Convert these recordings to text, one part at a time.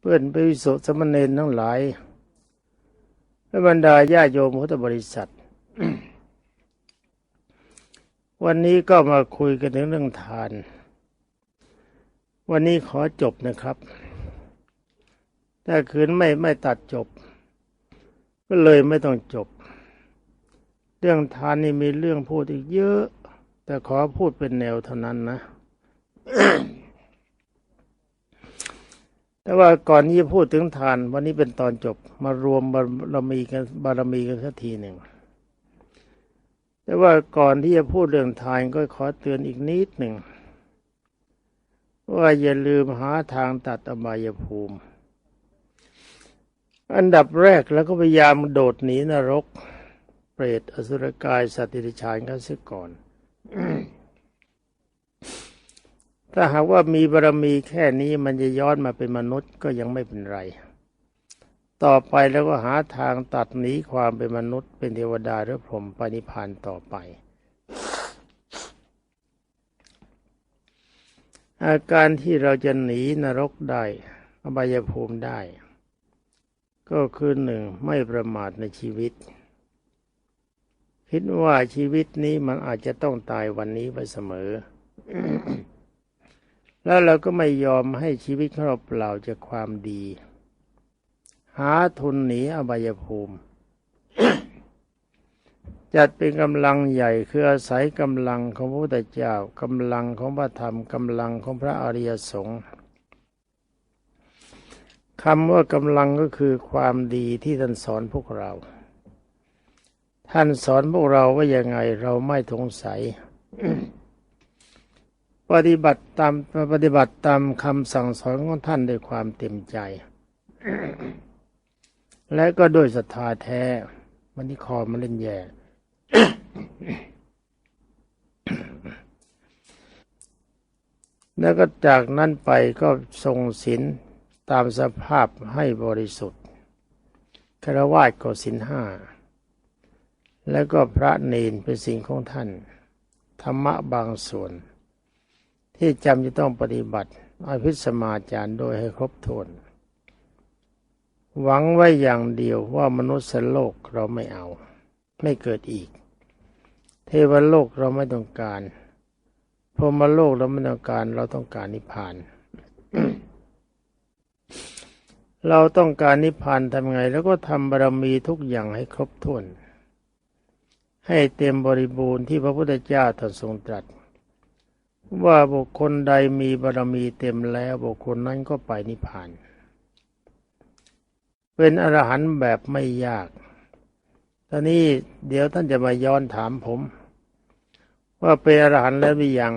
เพื่อนไปวิสุสมณเณรทั้งหลายและบรรดาญาโยมพุทธบริษัท วันนี้ก็มาคุยกันถึงเรื่องทาน วันนี้ขอจบนะครับ ถ้าคืนไม่ไม่ตัดจบ ก็เลยไม่ต้องจบ เรื่องทานนี่มีเรื่องพูดอีกเยอะ แต่ขอพูดเป็นแนวเท่านั้นนะ แต่ว่าก่อนที่จะพูดถึงทาน วันนี้เป็นตอนจบมารวมบารมีกันบารมีกันสักทีหนึ่งแต่ว่าก่อนที่จะพูดเรื่องทานก็ขอเตือนอีกนิดหนึ่งว่าอย่าลืมหาทางตัดอบายภูมิ อันดับแรกแล้วก็พยายามโดดหนีนรก เปรตอสุรกายสัตว์ดิฉานกันเสียก่อน ถ้าหากว่ามีบารมีแค่นี้มันจะย้อนมาเป็นมนุษย์ก็ยังไม่เป็นไร ต่อไปแล้วก็หาทางตัดหนีความเป็นมนุษย์ เป็นเทวดาหรือพรหมปณิพานต่อไป อาการที่เราจะหนีนรกได้อบายภูมิได้ ก็คือหนึ่งไม่ประมาทในชีวิต คิดว่าชีวิตนี้มันอาจจะต้องตายวันนี้ไปเสมอ แล้วเราก็ไม่ยอมให้ชีวิตของเราเปล่าจากความดี หาทุนหนีอบายภูมิ จัดเป็นกำลังใหญ่คืออาศัยกำลังของพระพุทธเจ้ากำลังของพระธรรมกำลังของพระอริยสงฆ์คำว่ากำลังก็คือความดีที่ท่านสอนพวกเรา ท่านสอนพวกเราว่ายังไงเราไม่สงสัย ปฏิบัติตามปฏิบัติตามคำสั่งสอนของท่านด้วยความเต็มใจ และก็ด้วยศรัทธาแท้มันที่คอมันเล่นแย่แล้วก็จากนั้นไปก็ทรงศีลตามสภาพให้บริสุทธิ์คารวะก็ศีลห้า แล้วก็พระเนนเป็นสิ่งของท่าน ธรรมะบางส่วน ที่จำจะต้องปฏิบัติอภิสมาจารย์โดยให้ครบถ้วน หวังไว้อย่างเดียวว่ามนุษย์โลกเราไม่เอา ไม่เกิดอีก เทวโลกเราไม่ต้องการพรหมโลกเราไม่ต้องการ เราต้องการนิพพาน เราต้องการนิพพานทำไง แล้วก็ทำบารมีทุกอย่างให้ครบถ้วน ให้เต็มบริบูรณ์ที่พระพุทธเจ้าตรัสทรงตรัส ว่าบุคคลใดมีบารมีเต็มแล้วบุคคลนั้นก็ไปนิพพาน เป็นอรหันต์แบบไม่ยากตอนนี้เดี๋ยวท่านจะมาย้อนถามผม ว่าเป็นอรหันต์แล้วหรือยัง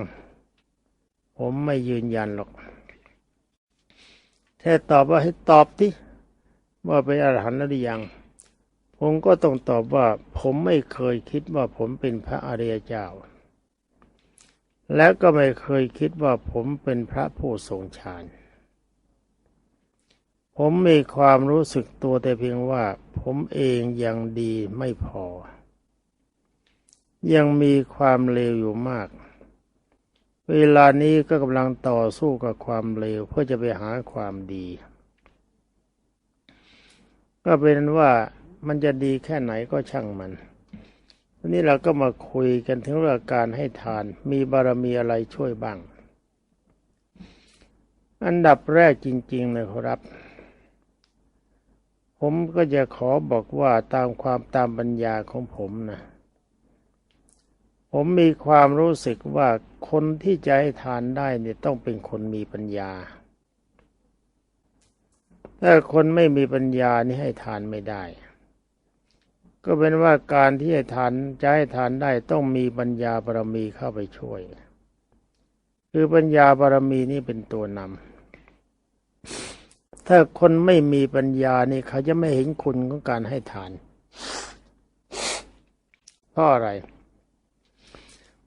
ผมไม่ยืนยันหรอกแค่ตอบว่าให้ตอบที่ว่าเป็นอรหันต์แล้วหรือยัง ผมก็ต้องตอบว่า ผมไม่เคยคิดว่าผมเป็นพระอริยเจ้า และก็ไม่เคยคิดว่าผมเป็นพระผู้ทรงฌานผมมีความรู้สึกตัวแต่เพียงว่า ผมเองยังดีไม่พอ ยังมีความเลวอยู่มาก เวลานี้ก็กำลังต่อสู้กับความเลวเพื่อจะไปหาความดี ก็เป็นว่ามันจะดีแค่ไหนก็ช่างมัน ทีนี้เราก็มาคุยกันถึงเรื่องการให้ทาน มีบารมีอะไรช่วยบ้าง อันดับแรกจริงๆนะครับ ผมก็จะขอบอกว่าตามความตามปัญญาของผมนะ ผมมีความรู้สึกว่าคนที่จะให้ทานได้เนี่ยต้องเป็นคนมีปัญญา ถ้าคนไม่มีปัญญานี่ให้ทานไม่ได้ ก็เป็นว่าการที่ให้ทานจะให้ทานได้ต้องมีปัญญาบารมีเข้าไปช่วย คือปัญญาบารมีนี่เป็นตัวนำถ้าคนไม่มีปัญญานี่เขาจะไม่เห็นคุณของการให้ทานเพราะอะไร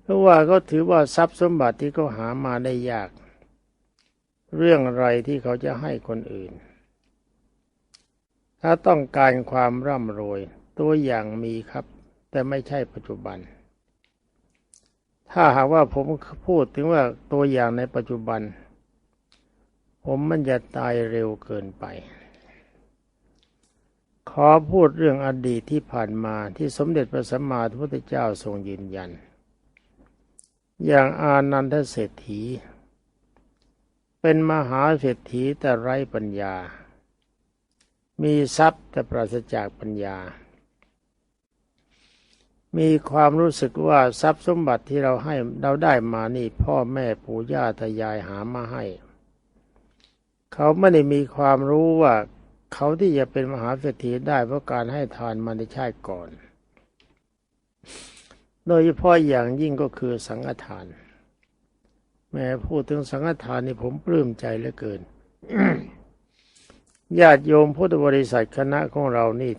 เพราะว่าเขาถือว่าทรัพย์สมบัติที่เขาหามาได้ยาก เรื่องอะไรที่เขาจะให้คนอื่น ถ้าต้องการความร่ำรวย ตัวอย่างมีครับ แต่ไม่ใช่ปัจจุบัน ถ้าหากว่าผมพูดถึงว่าตัวอย่างในปัจจุบัน ผมมันจะตายเร็วเกินไป ขอพูดเรื่องอดีตที่ผ่านมาที่สมเด็จพระสัมมาสัมพุทธเจ้าทรงยืนยัน อย่างอานันทเศรษฐี เป็นมหาเศรษฐีแต่ไร้ปัญญา มีทรัพย์แต่ปราศจากปัญญา มีความรู้สึกว่าทรัพย์สมบัติที่เราให้เราได้มานี่พ่อแม่ปู่ย่าตายายหามาให้ เขาไม่ได้มีความรู้ว่าเขาที่จะเป็นมหาเศรษฐีได้เพราะการให้ทานมาในชาติก่อน โดยเฉพาะอย่างยิ่งก็คือสังฆทาน แม้พูดถึงสังฆทานนี่ผมปลื้มใจเหลือเกินญาติโยมพุทธบริษัทคณะของเรานี่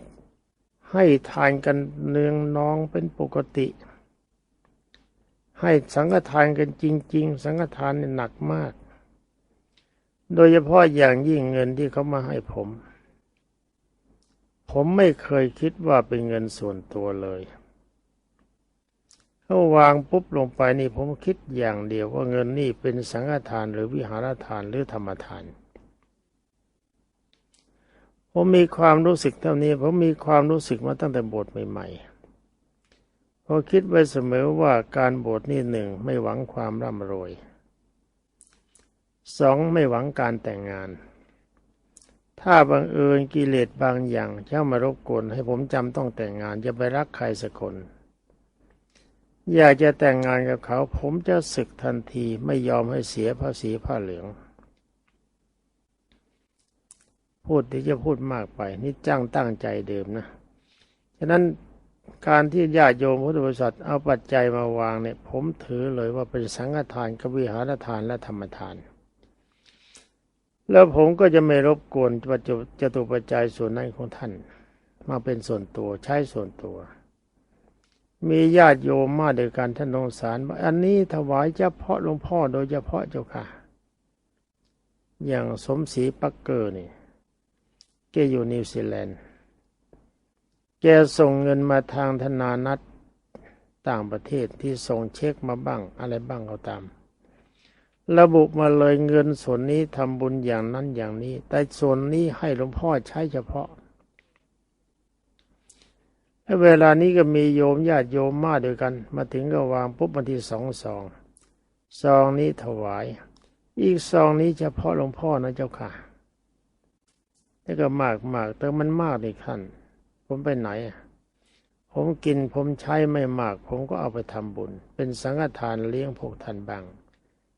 ให้ทานกันเนืองน้องเป็นปกติ ให้สังฆทานกันจริง ๆ สังฆทานเนี่ยหนักมาก โดยเฉพาะอย่างยิ่งเงินที่เขามาให้ผม ผมไม่เคยคิดว่าเป็นเงินส่วนตัวเลยเขาวางปุ๊บลงไปนี่ผมคิดอย่างเดียวว่าเงินนี่เป็นสังฆทานหรือวิหารทานหรือธรรมทาน ผมมีความรู้สึกเท่านี้ ผมมีความรู้สึกมาตั้งแต่บทใหม่ๆพอคิดไว้เสมอว่าการบทนี่หนึ่งไม่หวังความร่ำรวยสองไม่หวังการแต่งงาน ถ้าบังเอิญกิเลสบางอย่างเข้ามารบกวนให้ผมจำต้องแต่งงานจะไปรักใครสักคน อยากจะแต่งงานกับเขา ผมจะศึกทันทีไม่ยอมให้เสียภาษีผ้าเหลือง พูดที่จะพูดมากไป นี่จ้างตั้งใจเดิมนะ ฉะนั้นการที่ญาติโยมพุทธบริษัทเอาปัจจัยมาวางเนี่ย ผมถือเลยว่าเป็นสังฆทานกวิหารทานและธรรมทาน แล้วผมก็จะไม่รบกวนปัจจุจตุปัจจัยส่วนนั้นของท่าน มาเป็นส่วนตัวใช้ส่วนตัว มีญาติโยมมาเดียวกันท่านองสารว่าอันนี้ถวายเฉพาะหลวงพ่อโดยเฉพาะเจ้าค่ะ อย่างสมศรีปักเกอร์นี่ อยู่นิวซีแลนด์ แกส่งเงินมาทางธนานัตต่างประเทศที่ส่งเช็คมาบ้างอะไรบ้างก็ตาม ระบุมาเลยเงินส่วนนี้ทำบุญอย่างนั้นอย่างนี้ แต่ส่วนนี้ให้หลวงพ่อใช้เฉพาะเวลานี้ก็มีโยมญาติโยมมาด้วยกัน มาถึงก็วางปุ๊บมาที่สองซองซองนี้ถวาย อีกซองนี้เฉพาะหลวงพ่อนะเจ้าค่ะ นี่ก็มากมากแต่มันมากในขั้นผมไปไหน ผมกินผมใช้ไม่มาก ผมก็เอาไปทำบุญ เป็นสังฆทานเลี้ยงพวกท่านบ้าง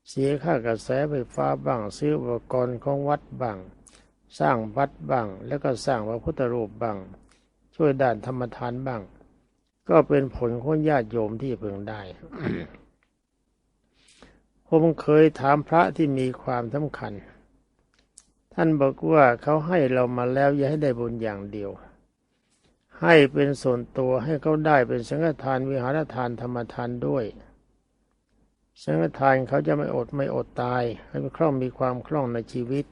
เสียค่ากระแสไฟฟ้าบ้าง ซื้ออุปกรณ์ของวัดบ้าง สร้างวัดบ้าง แล้วก็สร้างพระพุทธรูปบ้าง ช่วยด้านธรรมทานบ้าง ก็เป็นผลของญาติโยมที่พิ่งได้ผมเคยถามพระที่มีความสำคัญ ท่านบอกว่าเขาให้เรามาแล้วอย่าให้ได้บุญอย่างเดียว ให้เป็นส่วนตัวให้เขาได้เป็นสังฆทานวิหารทานธรรมทานด้วย สังฆทานเขาจะไม่อดไม่อดตาย ให้มีคล่องมีความคล่องในชีวิต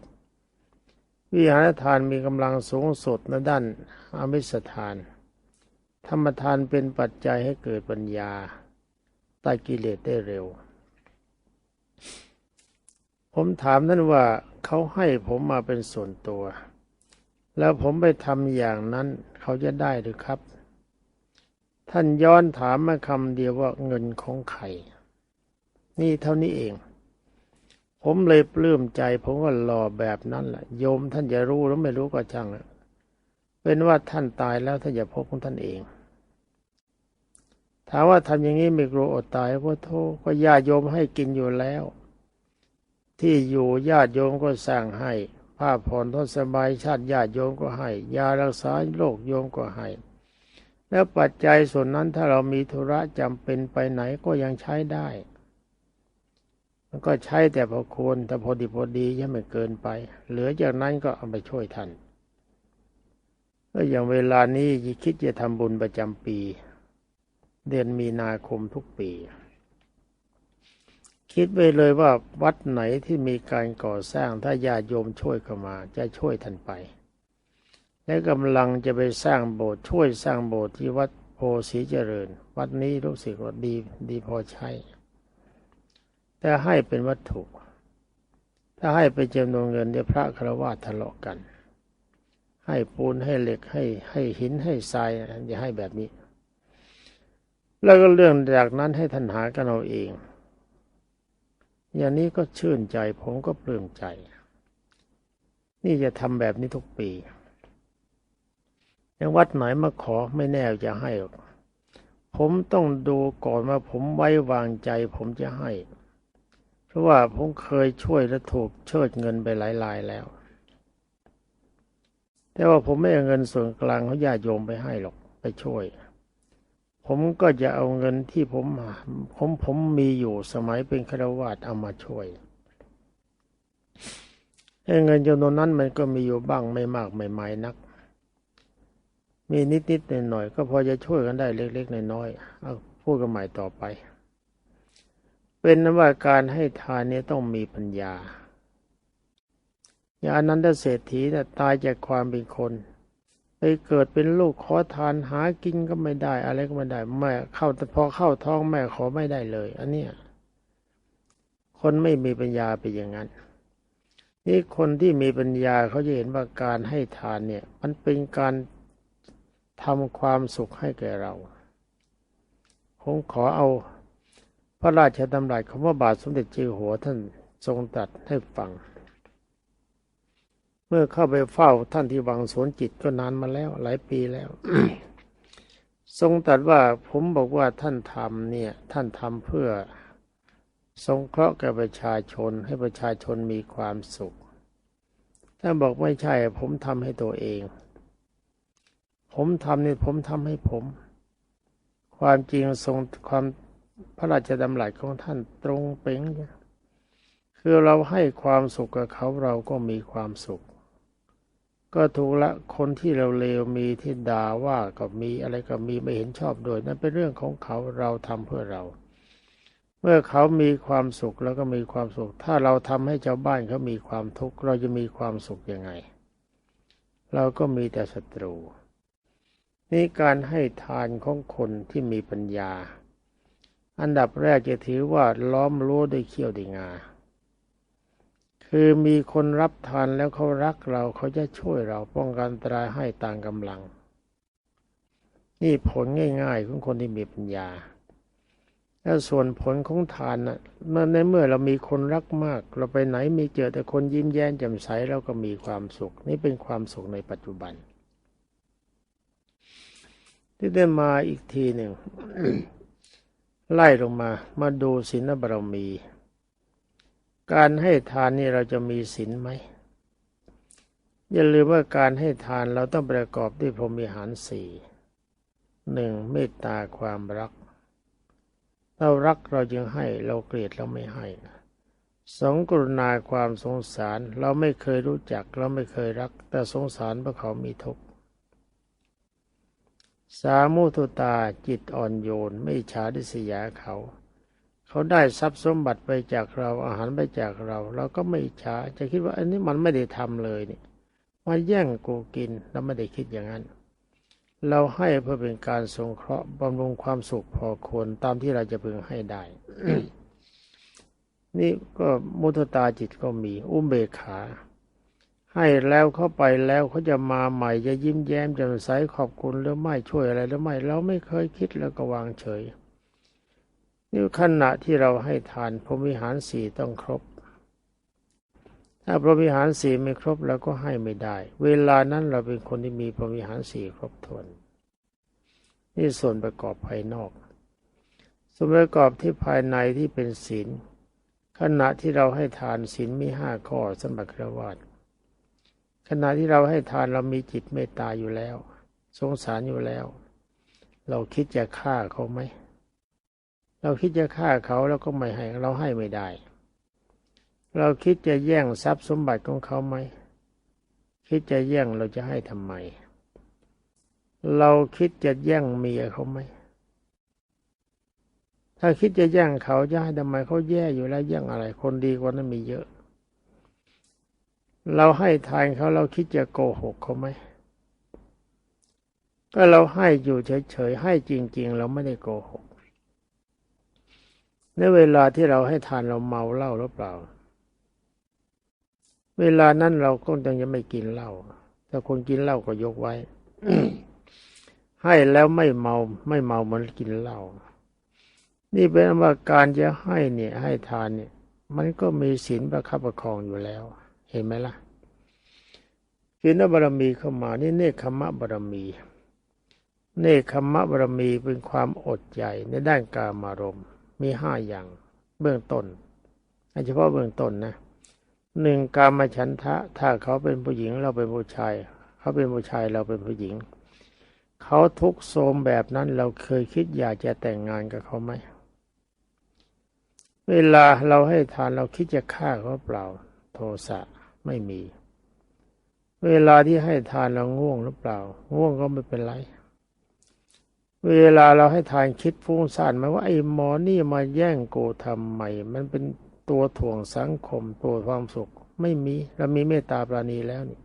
วิหารทานมีกำลังสูงสุดในด้านอมิสทาน ธรรมทานเป็นปัจจัยให้เกิดปัญญาใต้กิเลสได้เร็ว ผมถามท่นว่าเขาให้ผมมาเป็นส่วนตัว แล้วผมไปทำอย่างนั้นเขาจะได้หรือครับ ท่านย้อนถามมาคำเดียวว่าเงินของใคร นี่เท่านี้เอง ผมเลยปลื้มใจ ผมก็รอแบบนั้นแหละโยมท่านจะรู้หรือไม่รู้ก็ช่างเป็นว่าท่านตายแล้วท่านจะพบของท่านเองถามว่าทำอย่างนี้ไม่กลัวอดตายเพราะโทษก็ญาติโยมให้กินอยู่แล้ว ที่อยู่ญาติโยมก็สร้างให้ ผ้าผ่อนทนสบายชาติญาติโยมก็ให้ ยารักษาโรคโยมก็ให้ แล้วปัจจัยส่วนนั้นถ้าเรามีธุระจำเป็นไปไหนก็ยังใช้ได้ มันก็ใช้แต่พอควรแต่พอดีพอดียังไม่เกินไป เหลือจากนั้นก็เอาไปช่วยท่านก็อย่างเวลานี้คิดจะทำบุญประจำปี เดือนมีนาคมทุกปี คิดไปเลยว่าวัดไหนที่มีการก่อสร้างถ้าญาติโยมช่วยเข้ามา จะช่วยท่านไป และกำลังจะไปสร้างโบสถ์ช่วยสร้างโบสถ์ที่วัดโพสีเจริญ วัดนี้รู้สึกว่าดีดีพอใช้แต่ให้เป็นวัตถุ ถ้าให้ไปจำนวนเงินเดี๋ยวพระคารวะทะเลาะกัน ให้ปูนให้เหล็กให้ให้หินให้ทรายอย่าให้แบบนี้ แล้วก็เรื่องจากนั้นให้ท่านหากันเอาเอง อย่างนี้ก็ชื่นใจผมก็ปลื้มใจ นี่จะทำแบบนี้ทุกปีย่างวัดไหนมาขอไม่แน่จะให้ ผมต้องดูก่อนว่าผมไว้วางใจผมจะให้ เพราะว่าผมเคยช่วยและถูกเชิดเงินไปหลายรายแล้ว แต่ว่าผมไม่เอาเงินส่วนกลางเขาญาติโยมไปให้หรอกไปช่วย ผมก็จะเอาเงินที่ผมผมผมมีอยู่สมัยเป็นฆราวาสเอามาช่วยเงินจำนวนนั้นมันก็มีอยู่บ้างไม่มากไม่ไม่นัก มีนิดๆหน่อยๆก็พอจะช่วยกันได้เล็กๆน้อยๆเอาพูดกันใหม่ต่อไป เป็นนว่าการให้ทานนี้ต้องมีปัญญาอย่างนั้นถ้าเศรษฐีเนี่ยตายจากความเป็นคน ไปเกิดเป็นลูกขอทานหากินก็ไม่ได้ อะไรก็ไม่ได้แม่เข้าแต่พอเข้าท้องแม่ขอไม่ได้เลย อันเนี้ยคนไม่มีปัญญาเป็นอย่างนั้น นี่คนที่มีปัญญาเขาจะเห็นว่าการให้ทานเนี่ย มันเป็นการทำความสุขให้แก่เราผมขอเอาพระราชดำรัสของพระบาทสมเด็จเจ้าหัวท่านทรงตัดให้ฟัง เมื่อเข้าไปเฝ้าท่านที่วังสวนจิตก็นานมาแล้วหลายปีแล้วทรงตัดว่าผมบอกว่าท่านทำเนี่ย ท่านทำเพื่อสงเคราะห์แก่ประชาชนให้ประชาชนมีความสุข ท่านบอกไม่ใช่ ผมทำให้ตัวเอง ผมทำเนี่ยผมทำให้ผม ความจริงทรงความพระราชดำรัสของท่านตรงเป่งคือเราให้ความสุขกับเขาเราก็มีความสุข ก็ถูกละคนที่เราเลวมีที่ด่าว่าก็มีอะไรก็มีไม่เห็นชอบโดยนั่นเป็นเรื่องของเขาเราทำเพื่อเรา เมื่อเขามีความสุขแล้วก็มีความสุข ถ้าเราทำให้ชาวบ้านเขามีความทุกข์เราจะมีความสุขยังไง เราก็มีแต่ศัตรูนี่การให้ทานของคนที่มีปัญญา อันดับแรกจะถือว่าล้อมรั้วด้วยเขี้ยวด้วยงา คือมีคนรับทานแล้วเขารักเราเขาจะช่วยเราป้องกันตรายให้ต่างกำลัง นี่ผลง่ายๆของคนที่มีปัญญาแล้วส่วนผลของทานนะ่ะในเมื่อเรามีคนรักมาก เราไปไหนมีเจอแต่คนยิ้มแย้มแจ่มใสเราก็มีความสุข นี่เป็นความสุขในปัจจุบัน ที่ได้มาอีกทีหนึ่งไล่ลงมามาดูศีลบารมี การให้ทานนี่เราจะมีศีลไหมอย่าลืมว่าการให้ทานเราต้องประกอบด้วยพรหมิหารสี่หนึ่งเมตตาความรัก เรารักเราจึงให้เราเกลียดเราไม่ให้สองกรุณาความสงสารเราไม่เคยรู้จักเราไม่เคยรัก แต่สงสารเพราะเขามีทุกข์สามุทุตาจิตอ่อนโยนไม่ฉาดิสยาเขา เขาได้ทรัพย์สมบัติไปจากเราอาหารไปจากเรา เราก็ไม่ฉาจะคิดว่าอันนี้มันไม่ได้ทำเลยนี่มาแย่งกูกินเราไม่ได้คิดอย่างนั้น เราให้เพื่อเป็นการสงเคราะห์บำรุงความสุขพอควรตามที่เราจะพึงให้ได้ นี่ก็มุทตาจิตก็มี อุ้มเบกขา ให้แล้วเข้าไปแล้วเขาจะมาใหม่จะยิ้มแย้มจะใสขอบคุณหรือไม่ช่วยอะไรหรือไม่ เราไม่เคยคิดแล้วก็วางเฉย นี่ขณะที่เราให้ทานพรหมิหารสี่ต้องครบ ถ้าพรหมิหารสี่ไม่ครบเราก็ให้ไม่ได้ เวลานั้นเราเป็นคนที่มีพรหมิหารสี่ครบถ้วน นี่ส่วนประกอบภายนอก ส่วนประกอบที่ภายในที่เป็นศีล ขณะที่เราให้ทานศีลมีห้าข้อสมบัติครวาตขณะที่เราให้ทานเรามีจิตเมตตาอยู่แล้ว สงสารอยู่แล้ว เราคิดจะฆ่าเขาไหม เราคิดจะฆ่าเขาแล้วก็ไม่ให้เราให้ไม่ได้ เราคิดจะแย่งทรัพย์สมบัติของเขาไหมคิดจะแย่งเราจะให้ทำไม เราคิดจะแย่งเมียเขาไหมถ้าคิดจะแย่งเขาจะให้ทำไมเขาแย่อยู่แล้วแย่งอะไร คนดีกว่านั้นมีเยอะ เราให้ทานเขาเราคิดจะโกหกเขาไหมก็เราให้อยู่เฉยๆให้จริง ๆ เราไม่ได้โกหก ในเวลาที่เราให้ทานเราเมาเหล้าหรือเปล่า เวลานั้นเราก็ยังไม่กินเหล้าถ้าคนกินเหล้าก็ยกไว้ ให้แล้วไม่เมาไม่เมาเหมือนกินเหล้านี่เป็นว่าการจะให้เนี่ย ให้ทานเนี่ย มันก็มีศีลประคับประคองอยู่แล้ว เห็นไหมล่ะศีลบารมีเข้ามานี่เนคขมะบารมี เนคขมะบารมีเป็นความอดใจในด้านกามารมณ์ มีห้าอย่าง เบื้องต้นเฉพาะเบื้องต้นนะหนึ่งกามฉันทะ ถ้าเขาเป็นผู้หญิงเราเป็นผู้ชาย เขาเป็นผู้ชายเราเป็นผู้หญิง เขาทุกโทมแบบนั้นเราเคยคิดอยากจะแต่งงานกับเขาไหมเวลาเราให้ทานเราคิดจะฆ่าเขาเปล่า โทสะไม่มี เวลาที่ให้ทานเราง่วงหรือเปล่า ง่วงก็ไม่เป็นไร เวลาเราให้ทานคิดฟุ้งซ่านไหมว่าไอ้หมอนี่มาแย่งโกทำไมมันเป็นตัวถ่วงสังคมตัวความสุข ไม่มีเรามีเมตตาปราณีแล้วนี่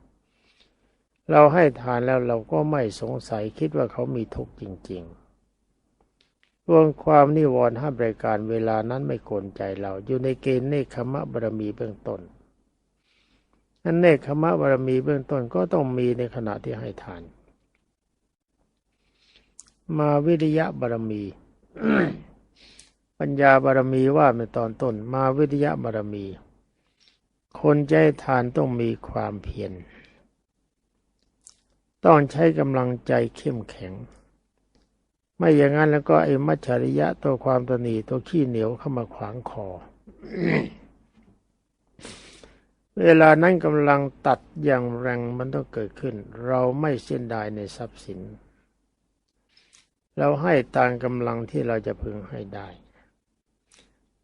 เราให้ทานแล้วเราก็ไม่สงสัยคิดว่าเขามีทุกข์จริง ๆ รวมความนิวรณ์ห้าบริการเวลานั้นไม่โกนใจเรา อยู่ในเกณฑ์เนคขมะบารมีเบื้องต้นนั่นเนคขมะบารมีเบื้องต้นก็ต้องมีในขณะที่ให้ทาน มาวิริยะบารมี ปัญญาบารมีว่าในตอนต้น มาวิทยาบารมี คนใจทานต้องมีความเพียรต้องใช้กำลังใจเข้มแข็ง ไม่อย่างนั้นแล้วก็ไอ้มัจฉริยะตัวความตนีตัวขี้เหนียวเข้ามาขวางคอ เวลานั้นกำลังตัดอย่างแรงมันต้องเกิดขึ้น เราไม่เส้นดายในทรัพย์สิน เราให้ตามกำลังที่เราจะพึงให้ได้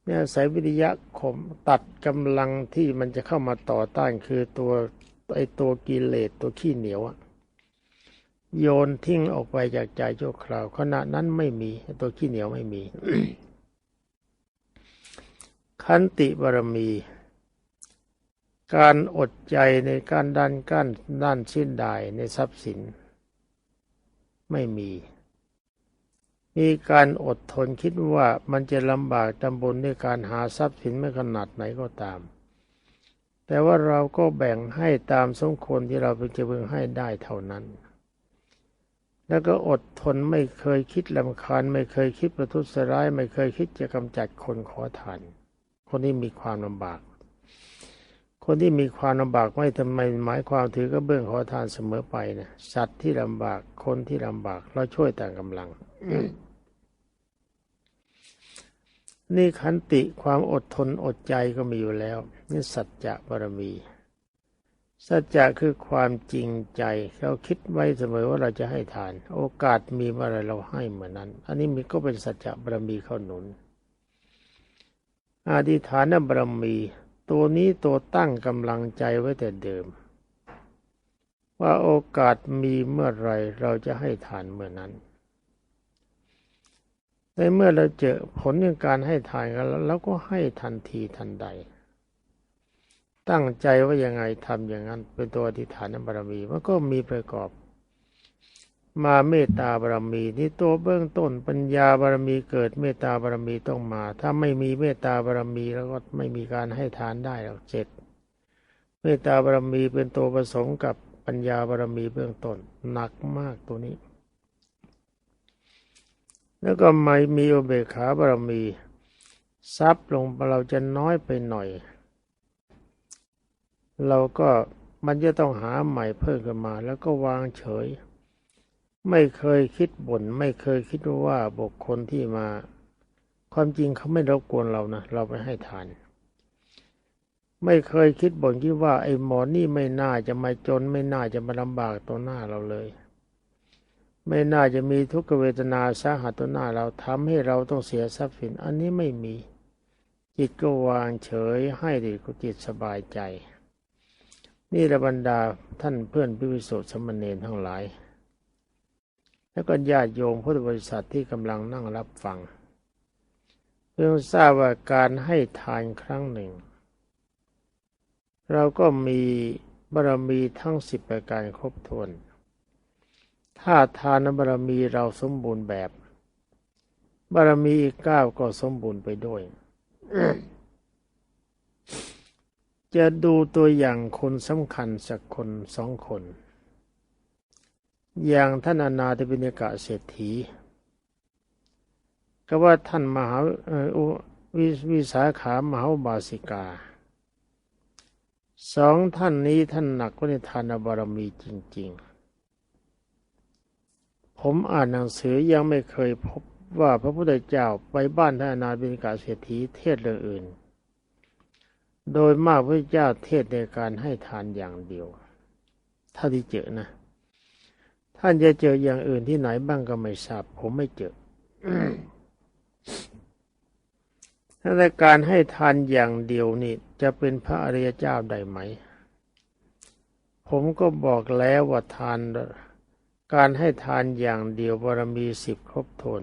เนี่ยสายวิทยะข่มตัดกำลังที่มันจะเข้ามาต่อต้านคือตัวไอตัวกิเลสตัวขี้เหนียวโยนทิ้งออกไปจากใจโจคราวขณะนั้นไม่มีตัวขี้เหนียวไม่มี ขันติบารมี การอดใจในการดันกั้นด้านสิ้นดายในทรัพย์สิน ไม่มี มีการอดทนคิดว่ามันจะลำบากจำบนด้วยการหาทรัพย์สินไม่ขนาดไหนก็ตาม แต่ว่าเราก็แบ่งให้ตามสมควรที่เราเป็นจะพึงให้ได้เท่านั้น แล้วก็อดทนไม่เคยคิดลำคาญ ไม่เคยคิดประทุษร้าย ไม่เคยคิดจะกำจัดคนขอทาน คนที่มีความลำบาก คนที่มีความลำบากไม่ทำไมหมายความถือก็เบื้องขอทานเสมอไปนะสัตว์ที่ลำบากคนที่ลำบากเราช่วยต่างกำลัง นี่ขันติความอดทนอดใจก็มีอยู่แล้ว นี่สัจจะบารมี สัจจะคือความจริงใจเราคิดไว้เสมอว่าเราจะให้ทาน โอกาสมีเมื่อไรเราให้เหมือนนั้น อันนี้มันก็เป็นสัจจะบารมีเข้าหนุนอธิฐานบารมี ตัวนี้ตัวตั้งกำลังใจไว้แต่เดิม ว่าโอกาสมีเมื่อไรเราจะให้ทานเมื่อนั้น ในเมื่อเราเจอผลของการให้ทานกันแล้วเราก็ให้ทันทีทันใด ตั้งใจว่ายังไงทำอย่างนั้น เป็นตัวอธิษฐานบารมีมันก็มีประกอบ มาเมตตาบารมีนี่ตัวเบื้องต้นปัญญาบารมีเกิดเมตตาบารมีต้องมา ถ้าไม่มีเมตตาบารมีแล้วก็ไม่มีการให้ทานได้หรอกเจ็ดเมตตาบารมีเป็นตัวผสมกับปัญญาบารมีเบื้องต้นหนักมากตัวนี้ แล้วก็ไม่มีอุเบกขาบารมี ทรัพย์ลงเราจะน้อยไปหน่อย เราก็มันจะต้องหาใหม่เพิ่มขึ้นมา แล้วก็วางเฉย ไม่เคยคิดบน่นไม่เคยคิดว่าบุคคลที่มา ความจริงเขาไม่รบกวนเรานะเราไปให้ทาน ไม่เคยคิดบ่นคิดว่าไอ้หมอนี่ไม่น่าจะมาจนไม่น่าจะมาลำบากต่อหน้าเราเลย ไม่น่าจะมีทุกขเวทนาสาหัสตัวหน้าเราทำให้เราต้องเสียทรัพย์สิน อันนี้ไม่มี จิตก็วางเฉยให้ดีกุจิตสบายใจ นี่ระบรรดาท่านเพื่อนพิวิสุทธิสมณเณรทั้งหลาย แล้วก็ญาติโยมพุทธบริษัทที่กำลังนั่งรับฟังเพื่อทราบว่าการให้ทานครั้งหนึ่ง เราก็มีบารมีทั้งสิบประการครบถ้วน ถ้าทานบารมีเราสมบูรณ์แบบ บารมีอีกเก้าก็สมบูรณ์ไปด้วย จะดูตัวอย่างคนสำคัญสักคนสองคน อย่างท่านอนาถบิณกะเศรษฐีก็ว่าท่านมหาวิวิสาขามหาบาสิกาสองท่านนี้ท่านหนักก็ในทานบารมีจริง ๆ ผมอ่านหนังสือยังไม่เคยพบว่าพระพุทธเจ้าไปบ้านท่านอนาบิณกะเศรษฐีเทศเรื่องอื่น โดยมากพระเจ้าเทศในการให้ทานอย่างเดียวถ้าที่เจอนะ ท่านจะเจออย่างอื่นที่ไหนบ้างก็ไม่ทราบ ผมไม่เจอถ้าในการให้ทานอย่างเดียวนี่จะเป็นพระอริยเจ้าได้ไหม ผมก็บอกแล้วว่าทาน การให้ทานอย่างเดียวบารมีสิบครบทน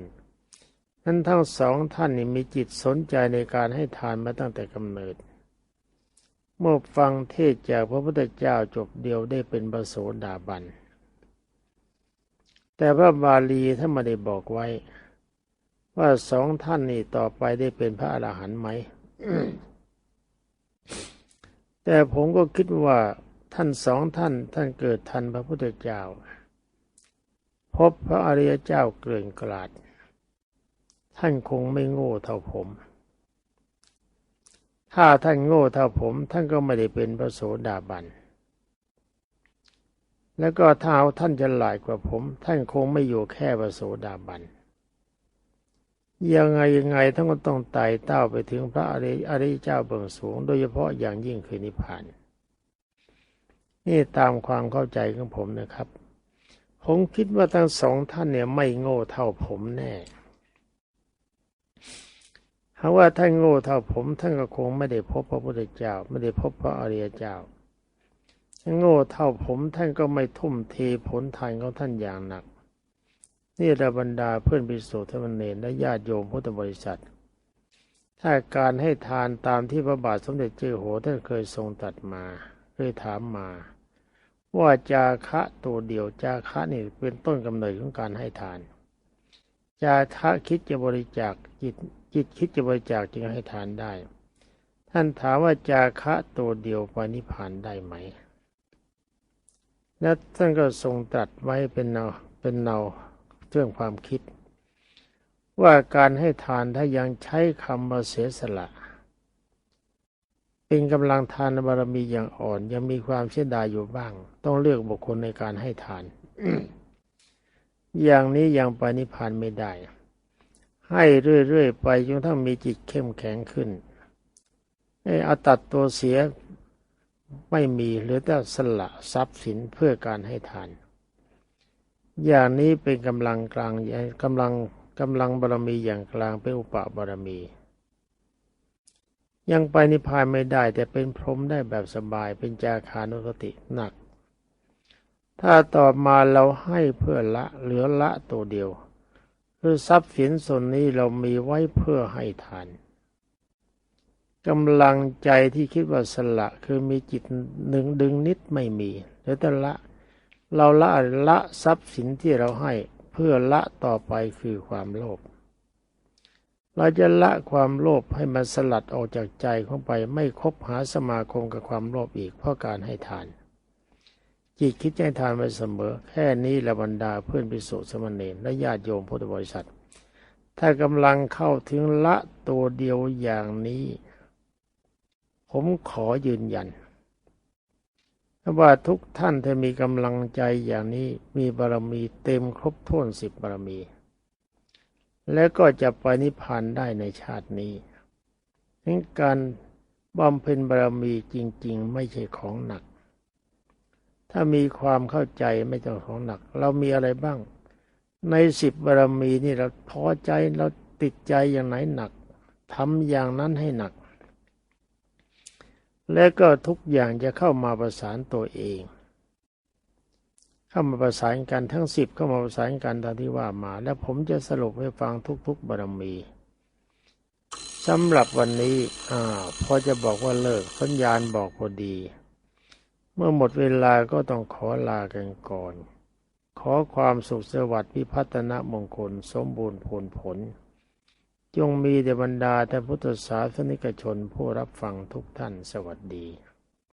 นั้นทั้งสองท่านนี่มีจิตสนใจในการให้ทานมาตั้งแต่กำเนิด เมื่อฟังเทศจากพระพุทธเจ้าจบเดียวได้เป็นบโสดาบัน แต่พระบาลีท่านไม่ได้บอกไว้ ว่าสองท่านนี้ต่อไปได้เป็นพระอรหันต์ไหม แต่ผมก็คิดว่าท่านสองท่านท่านเกิดทันพระพุทธเจ้า พบพระอริยเจ้าเกลื่อนกลาด ท่านคงไม่โง่เท่าผม ถ้าท่านโง่เท่าผม ท่านก็ไม่ได้เป็นพระโสดาบัน แล้วก็ถ้าท่านจะหลายกว่าผม ท่านคงไม่อยู่แค่พระโสดาบัน ยังไงยังไงท่านก็ต้องไต่เต้าไปถึงพระอริอริเจ้าเบื้องสูง โดยเฉพาะอย่างยิ่งคือนิพพาน นี่ตามความเข้าใจของผมนะครับ ผมคิดว่าทั้งสองท่านเนี่ยไม่โง่เท่าผมแน่หากว่าท่านโง่เท่าผมท่านก็คงไม่ได้พบพระพุทธเจ้า ไม่ได้พบพระอริยเจ้าถ้าโง่เท่าผมท่านก็ไม่ทุ่มเทผลทานของท่านอย่างหนัก นี่ระบรรดาเพื่อนพิสุทธิมเนและญาติโยมพุทธบริษัท ถ้าการให้ทานตามที่พระบาทสมเด็จเจ้าโหท่านเคยทรงตัดมาเคยถามมา ว่าจาคะตัวเดียวจาคะนี่เป็นต้นกำเนิดของการให้ทาน จาคะคิดจะบริจาคจิตจิตคิดจะบริจาคจึงให้ทานได้ ท่านถามว่าจาคะตัวเดียวไปนิพพานได้ไหมและท่านก็ทรงตรัสไว้เป็นเนาเป็นเนาเรื่องความคิด ว่าการให้ทานถ้ายังใช้คำมาเสียสละ เป็นกำลังทานบารมีอย่างอ่อน ยังมีความเสียดายอยู่บ้าง ต้องเลือกบุคคลในการให้ทาน อย่างนี้ยังไปนิพพานไม่ได้ ให้เรื่อยๆไปจนทั้งมีจิตเข้มแข็งขึ้นไอ้อาตัดตัวเสียไม่มีหรือแต่สละทรัพย์สินเพื่อการให้ทาน อย่างนี้เป็นกำลังกลางกำลังกำลังบารมีอย่างกลางเป็นอุปบารมี ยังไปนิพพานไม่ได้ แต่เป็นพรหมได้แบบสบายเป็นจาคานุสติหนัก ถ้าต่อมาเราให้เพื่อละเหลือละตัวเดียว คือทรัพย์สินส่วนนี้เรามีไว้เพื่อให้ทานกำลังใจที่คิดว่าสละคือมีจิตหนึ่งดึงนิดไม่มีแล้วแต่ละ เราละละทรัพย์สินที่เราให้เพื่อละต่อไปคือความโลภ เราจะละความโลภให้มันสลัดออกจากใจของไป ไม่คบหาสมาคมกับความโลภอีกเพราะการให้ทาน จิตคิดให้ทานไปเสมอ แค่นี้ละบรรดาเพื่อนพิสุสมณเณรและญาติโยมพุทธบริษัท ถ้ากำลังเข้าถึงละตัวเดียวอย่างนี้ ผมขอยืนยันว่าทุกท่านถ้ามีกำลังใจอย่างนี้มีบารมีเต็มครบถ้วนสิบบารมี และก็จะไปนิพพานได้ในชาตินี้ทั้งการบำเพ็ญบารมีจริง ๆ ไม่ใช่ของหนัก ถ้ามีความเข้าใจไม่ต้องของหนัก เรามีอะไรบ้าง ในสิบบารมีนี่เราพอใจเราติดใจอย่างไหนหนักทำอย่างนั้นให้หนัก และก็ทุกอย่างจะเข้ามาประสานตัวเอง เข้ามาประสานกันทั้งสิบเข้ามาประสานกันตามที่ว่ามา แล้วผมจะสรุปให้ฟังทุก ๆบารมีสำหรับวันนี้อ่าพอจะบอกว่าเลิกสัญญาณบอกพอดี เมื่อหมดเวลาก็ต้องขอลากันก่อน ขอความสุขสวัสดิ์พิพัฒนมงคลสมบูรณ์ผลผล จงมีแด่บรรดาท่พุทธศาสนิกชนผู้รับฟังทุกท่านสวัสดี